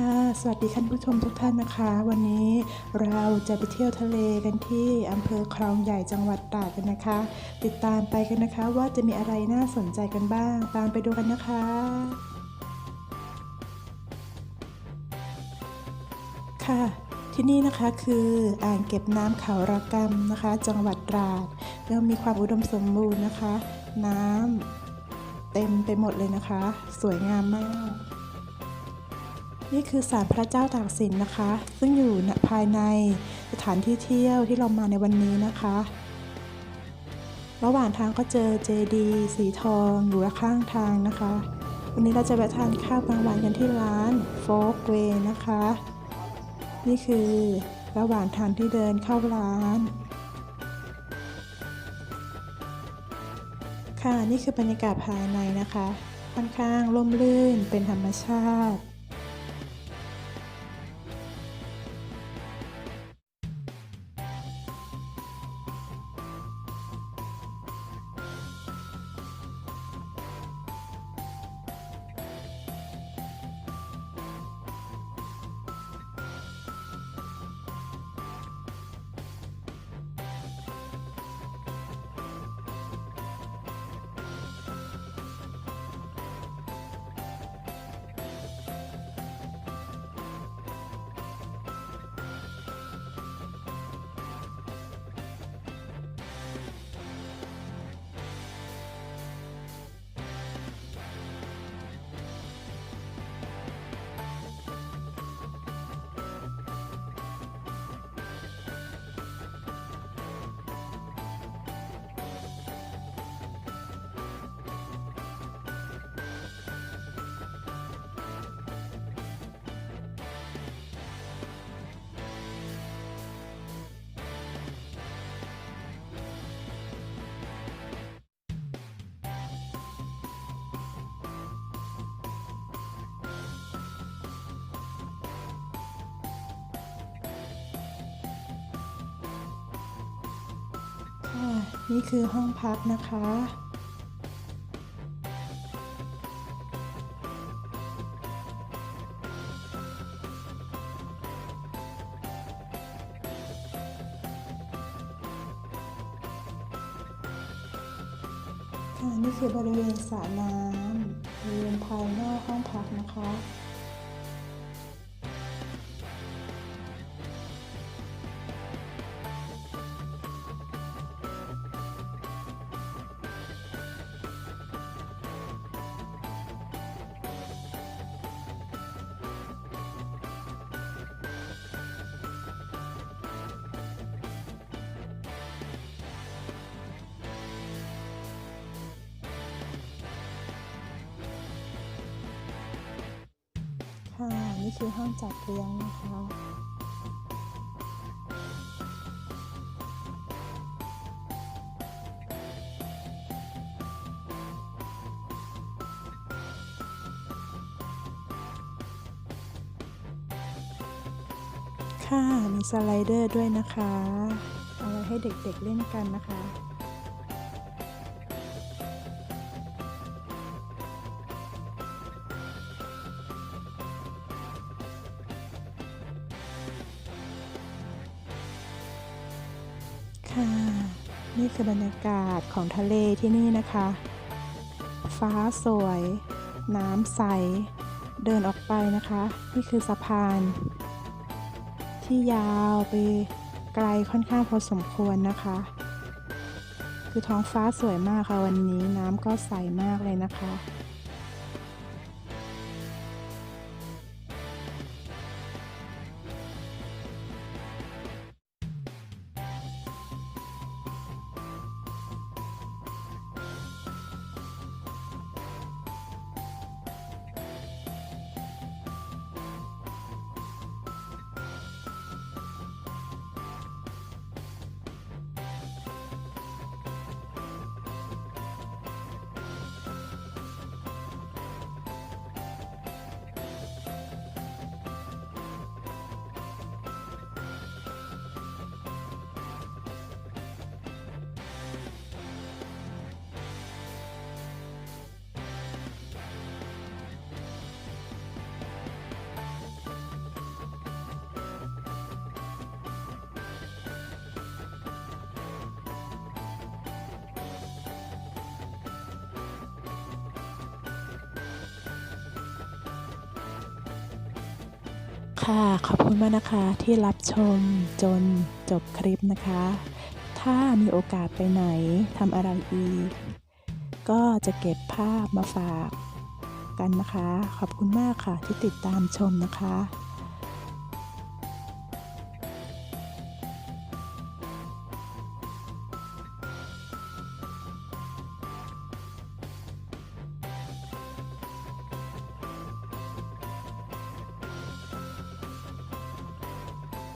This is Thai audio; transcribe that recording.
ค่ะ สวัสดีท่านผู้ชมทุกท่านนะคะ วันนี้เราจะไปเที่ยวทะเลกันที่อำเภอคลองใหญ่จังหวัดตราดกันนะคะ ติดตามไปกันนะคะว่าจะมีอะไรน่าสนใจกันบ้าง ตามไปดูกันนะคะค่ะที่นี่นะคะคืออ่างเก็บน้ำเขาระกำนะคะ จังหวัดตราดยังมีความอุดมสมบูรณ์นะคะ น้ำเต็มไปหมดเลยนะคะ สวยงามมาก นี่คือศาลพระเจ้าตากสินนะคะ ซึ่งอยู่ภายในสถานที่เที่ยวที่เรามาในวันนี้นะคะ ระหว่างทางก็เจอเจดีย์สีทองอยู่ข้างทางนะคะ วันนี้เราจะไปทานข้าวกลางวันกันที่ร้านโฟกเวนะคะ นี่คือระหว่างทางที่เดินเข้าร้าน ค่ะนี่คือบรรยากาศภายในนะคะค่อนข้างร่มรื่นเป็นธรรมชาติ ค่ะนี่คือห้องพักนะคะค่ะนี่คือบริเวณสระน้ำบริเวณภายนอกห้องพักนะคะ นี่คือห้องจัดเลี้ยงนะคะค่ะมีสไลเดอร์ด้วยนะคะ เอาไว้ให้เด็กๆเล่นกันนะคะ ค่ะ นี่คือบรรยากาศของทะเลที่นี่นะคะ ฟ้าสวย น้ำใส เดินออกไปนะคะ นี่คือสะพาน ที่ยาวไปไกลค่อนข้างพอสมควรนะคะ คือท้องฟ้าสวยมากค่ะวันนี้น้ำก็ใสมากเลยนะคะ ค่ะ ขอบคุณมากนะคะที่รับชมจนจบคลิปนะคะ ถ้ามีโอกาสไปไหนทำอะไรอีก ก็จะเก็บภาพมาฝากกันนะคะ ขอบคุณมากค่ะที่ติดตามชมนะคะ